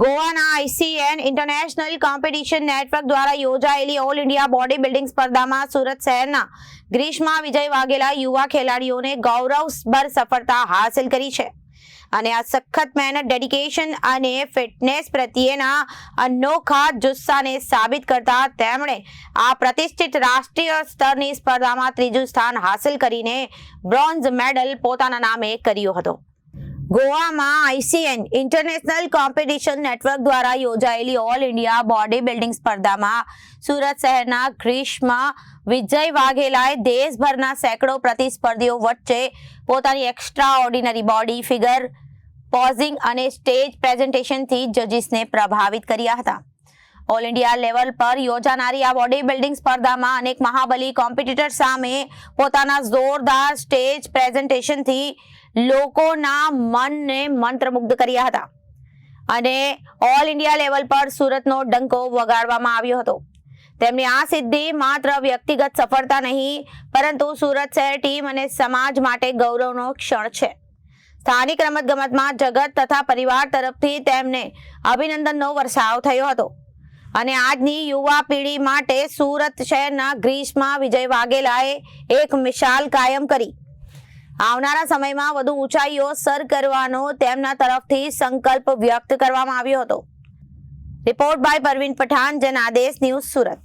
ગોવાના ICN international competition network દ્વારા યોજાયેલી ઓલ ઇન્ડિયા બોડી બિલ્ડિંગ સ્પર્ધામાં સુરત શહેરના ગ્રીષ્મા વિજય વાઘેલા યુવા ખેલાડીઓને ગૌરવભર સફળતા હાંસલ કરી છે. અને આ સખત મહેનત ડેડિકેશન અને ફિટનેસ પ્રત્યેના અનોખા જુસ્સાને સાબિત કરતા તેમણે આ પ્રતિષ્ઠિત રાષ્ટ્રીય સ્તરની સ્પર્ધામાં ત્રીજું સ્થાન હાંસલ કરીને બ્રોન્ઝ મેડલ પોતાના નામે કર્યો હતો. ગોવામાં આઈસીએન ઇન્ટરનેશનલ કોમ્પિટિશન નેટવર્ક દ્વારા યોજાયેલી ઓલ ઇન્ડિયા બોડી બિલ્ડિંગ સ્પર્ધામાં સુરત શહેરના ગ્રીષ્મ વિજય વાઘેલાએ દેશભરના સેંકડો પ્રતિસ્પર્ધીઓ વચ્ચે પોતાની extraordinary body figure posing અને સ્ટેજ પ્રેઝન્ટેશનથી જજીસને પ્રભાવિત કર્યા હતા. ઓલ ઇન્ડિયા લેવલ પર યોજાનારી આ બોડી બિલ્ડિંગ સ્પર્ધામાં અનેક મહાબલી કોમ્પિટિટર સામે પોતાના જોરદાર સ્ટેજ પ્રેઝન્ટેશનથી લોકોના મનને મંત્રમુગ્ધ કર્યા હતા. અને ઓલ ઇન્ડિયા લેવલ પર સુરતનો ડંકો વગાડવામાં આવ્યો હતો. તેમની આ સિદ્ધિ માત્ર વ્યક્તિગત સફળતા નહીં, પરંતુ સુરત શહેર ટીમ અને સમાજ માટે ગૌરવનો ક્ષણ છે. સ્થાનિક રમતગમતમાં જગત તથા પરિવાર તરફથી તેમને અભિનંદનનો વરસાવ થયો હતો. અને આજની યુવા પેઢી માટે સુરત શહેરના ગ્રીસમાં વિજય વાઘેલાએ એક મિશાલ કાયમ કરી. આવનારા સમયમાં વધુ ઊંચાઈઓ સર કરવાનો તેમના તરફથી સંકલ્પ વ્યક્ત કરવામાં આવ્યો હતો. Report by Parveen Pathan, Janadesh news Surat.